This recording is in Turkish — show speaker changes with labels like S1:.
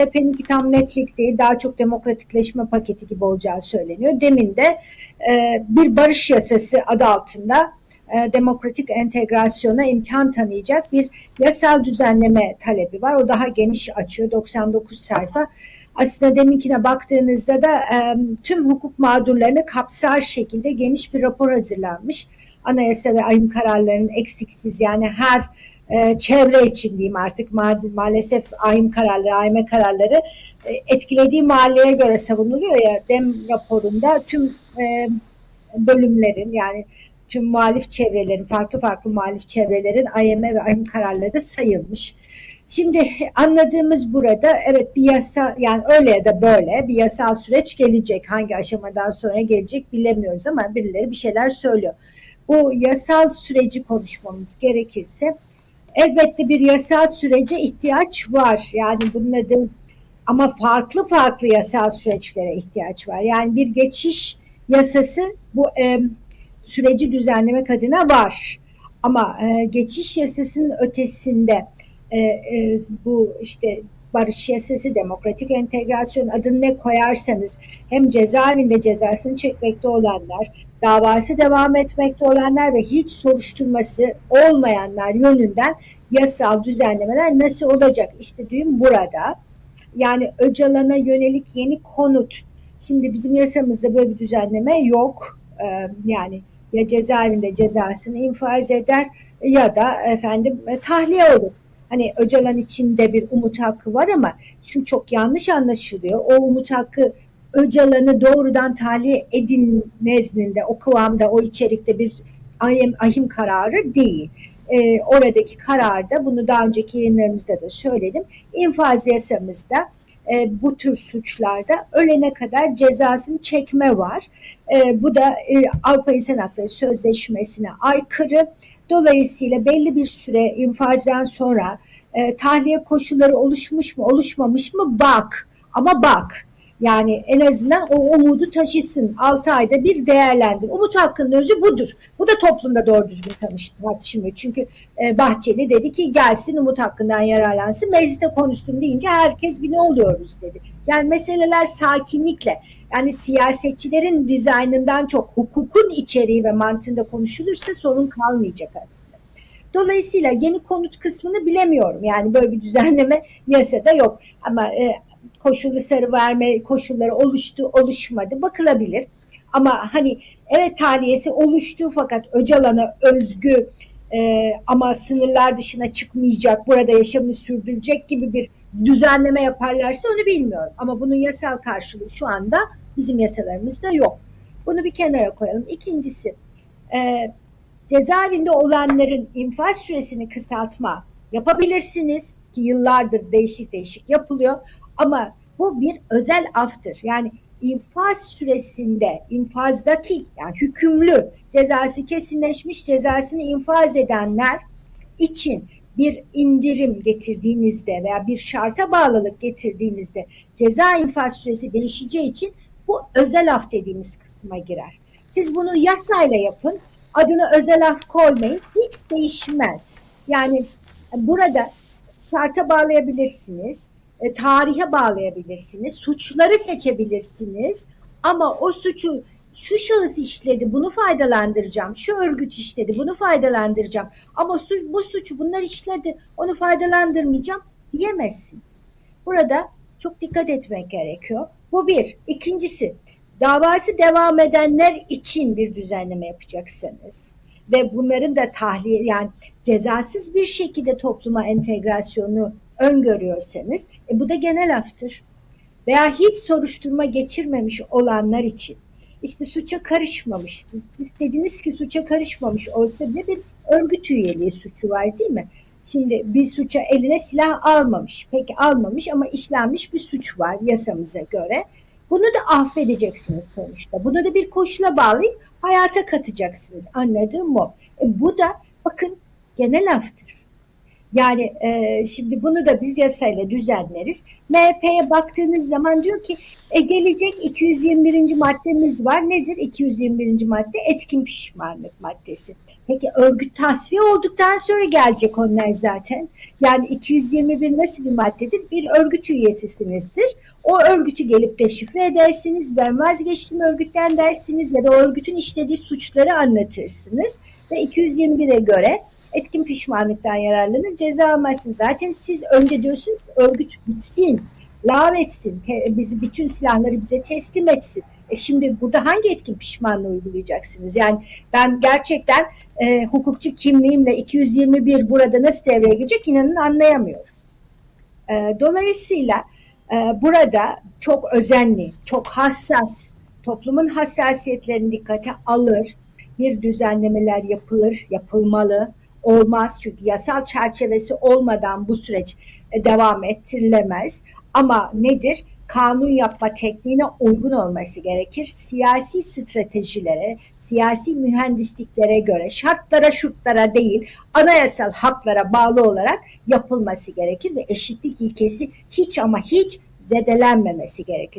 S1: CHP'ninki tam netlik değil, daha çok demokratikleşme paketi gibi olacağı söyleniyor. Demin de e, bir barış yasası adı altında e, demokratik entegrasyona imkan tanıyacak bir yasal düzenleme talebi var. O daha geniş açıyor, 99 sayfa. Aslında deminkine baktığınızda da e, tüm hukuk mağdurlarını kapsar şekilde geniş bir rapor hazırlanmış. Anayasa ve ayım kararlarının eksiksiz yani her e, çevre için diyeyim artık ma maalesef ahim kararları, AYM kararları e, etkilediği mahalleye göre savunuluyor ya DEM raporunda tüm e, bölümlerin yani tüm muhalif çevrelerin, farklı farklı muhalif çevrelerin AYM ve AYM kararları da sayılmış. Şimdi anladığımız burada evet bir yasa yani öyle ya da böyle bir yasal süreç gelecek. Hangi aşamadan sonra gelecek bilemiyoruz ama birileri bir şeyler söylüyor. Bu yasal süreci konuşmamız gerekirse elbette bir yasal sürece ihtiyaç var. Yani bunun adı ama farklı farklı yasal süreçlere ihtiyaç var. Yani bir geçiş yasası bu e, süreci düzenlemek adına var. Ama e, geçiş yasasının ötesinde e, e, bu işte barış yasası, demokratik entegrasyon adını ne koyarsanız hem cezaevinde cezasını çekmekte olanlar, davası devam etmekte olanlar ve hiç soruşturması olmayanlar yönünden yasal düzenlemeler nasıl olacak? İşte düğüm burada. Yani Öcalan'a yönelik yeni konut. Şimdi bizim yasamızda böyle bir düzenleme yok. Ee, yani ya cezaevinde cezasını infaz eder ya da efendim tahliye olur. Hani Öcalan içinde bir umut hakkı var ama şu çok yanlış anlaşılıyor. O umut hakkı Öcalan'ı doğrudan tahliye edin nezdinde o kıvamda o içerikte bir ahim, ahim kararı değil. Ee, oradaki kararda bunu daha önceki yayınlarımızda da söyledim. İnfaz yasamızda e, bu tür suçlarda ölene kadar cezasını çekme var. E, bu da e, Avrupa İnsan Hakları Sözleşmesi'ne aykırı. Dolayısıyla belli bir süre infazdan sonra e, tahliye koşulları oluşmuş mu oluşmamış mı bak ama bak. Yani en azından o umudu taşısın. 6 ayda bir değerlendir. Umut hakkının özü budur. Bu da toplumda doğru düzgün tartışılmıyor. Çünkü e, Bahçeli dedi ki gelsin umut hakkından yararlansın. Mecliste konuşsun deyince herkes bir ne oluyoruz dedi. Yani meseleler sakinlikle yani siyasetçilerin dizaynından çok hukukun içeriği ve mantığında konuşulursa sorun kalmayacak aslında. Dolayısıyla yeni konut kısmını bilemiyorum. Yani böyle bir düzenleme yasada yok. Ama e, koşullu sarı verme koşulları oluştu, oluşmadı bakılabilir. Ama hani evet tahliyesi oluştu fakat Öcalan'a özgü e, ama sınırlar dışına çıkmayacak, burada yaşamını sürdürecek gibi bir düzenleme yaparlarsa onu bilmiyorum. Ama bunun yasal karşılığı şu anda bizim yasalarımızda yok. Bunu bir kenara koyalım. İkincisi, e, cezaevinde olanların infaz süresini kısaltma yapabilirsiniz ki yıllardır değişik değişik yapılıyor. Ama bu bir özel aftır. Yani infaz süresinde, infazdaki yani hükümlü cezası kesinleşmiş cezasını infaz edenler için bir indirim getirdiğinizde veya bir şarta bağlılık getirdiğinizde ceza infaz süresi değişeceği için bu özel af dediğimiz kısma girer. Siz bunu yasayla yapın, adını özel af koymayın, hiç değişmez. Yani burada şarta bağlayabilirsiniz, e, tarihe bağlayabilirsiniz, suçları seçebilirsiniz ama o suçu şu şahıs işledi bunu faydalandıracağım, şu örgüt işledi bunu faydalandıracağım ama su, bu suçu bunlar işledi onu faydalandırmayacağım diyemezsiniz. Burada çok dikkat etmek gerekiyor. Bu bir. İkincisi davası devam edenler için bir düzenleme yapacaksınız ve bunların da tahliye yani cezasız bir şekilde topluma entegrasyonu öngörüyorsanız e, bu da genel aftır. Veya hiç soruşturma geçirmemiş olanlar için işte suça karışmamış. Dediniz ki suça karışmamış olsa bile bir örgüt üyeliği suçu var değil mi? Şimdi bir suça eline silah almamış. Peki almamış ama işlenmiş bir suç var yasamıza göre. Bunu da affedeceksiniz sonuçta. Bunu da bir koşula bağlayıp hayata katacaksınız. Anladığım o. E bu da bakın genel aftır. Yani e, şimdi bunu da biz yasayla düzenleriz. MHP'ye baktığınız zaman diyor ki e, gelecek 221. maddemiz var. Nedir 221. madde? Etkin pişmanlık maddesi. Peki örgüt tasfiye olduktan sonra gelecek onlar zaten. Yani 221 nasıl bir maddedir? Bir örgüt üyesisinizdir. O örgütü gelip deşifre edersiniz. Ben vazgeçtim örgütten dersiniz ya da örgütün işlediği suçları anlatırsınız. Ve 221'e göre etkin pişmanlıktan yararlanır ceza almazsınız. Zaten siz önce diyorsunuz ki örgüt bitsin, lağvetsin, te, bizi bütün silahları bize teslim etsin. E şimdi burada hangi etkin pişmanlığı uygulayacaksınız? Yani ben gerçekten e, hukukçu kimliğimle 221 burada nasıl devreye girecek inanın anlayamıyorum. E, dolayısıyla e, burada çok özenli, çok hassas, toplumun hassasiyetlerini dikkate alır, bir düzenlemeler yapılır, yapılmalı, olmaz çünkü yasal çerçevesi olmadan bu süreç e, devam ettirilemez. Ama nedir? Kanun yapma tekniğine uygun olması gerekir. Siyasi stratejilere, siyasi mühendisliklere göre, şartlara şurtlara değil, anayasal haklara bağlı olarak yapılması gerekir ve eşitlik ilkesi hiç ama hiç zedelenmemesi gerekir.